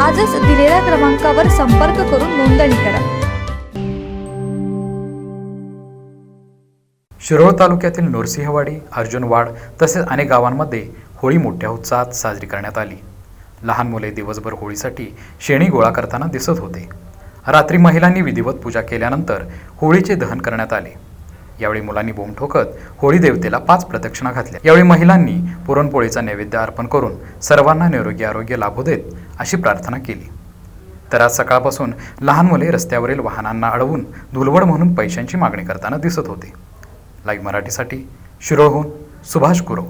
आजच दिलेल्या क्रमांकावर संपर्क करून नोंदणी करा. शिरोळ तालुक्यातील नरसिंहवाडी अर्जुनवाड तसेच अनेक गावांमध्ये होळी मोठ्या उत्साहात साजरी करण्यात आली. लहान मुले दिवसभर होळीसाठी शेणी गोळा करताना दिसत होते. रात्री महिलांनी विधिवत पूजा केल्यानंतर होळीचे दहन करण्यात आले. यावेळी मुलांनी बोंब ठोकत होळी देवतेला पाच प्रदक्षिणा घातल्या. यावेळी महिलांनी पुरणपोळीचा नैवेद्य अर्पण करून सर्वांना निरोगी आरोग्य लाभू देत अशी प्रार्थना केली. तर आज सकाळपासून लहान मुले रस्त्यावरील वाहनांना अडवून धुलवड म्हणून पैशांची मागणी करताना दिसत होते. लाईव्ह मराठीसाठी शिरोळहून सुभाष गुरव.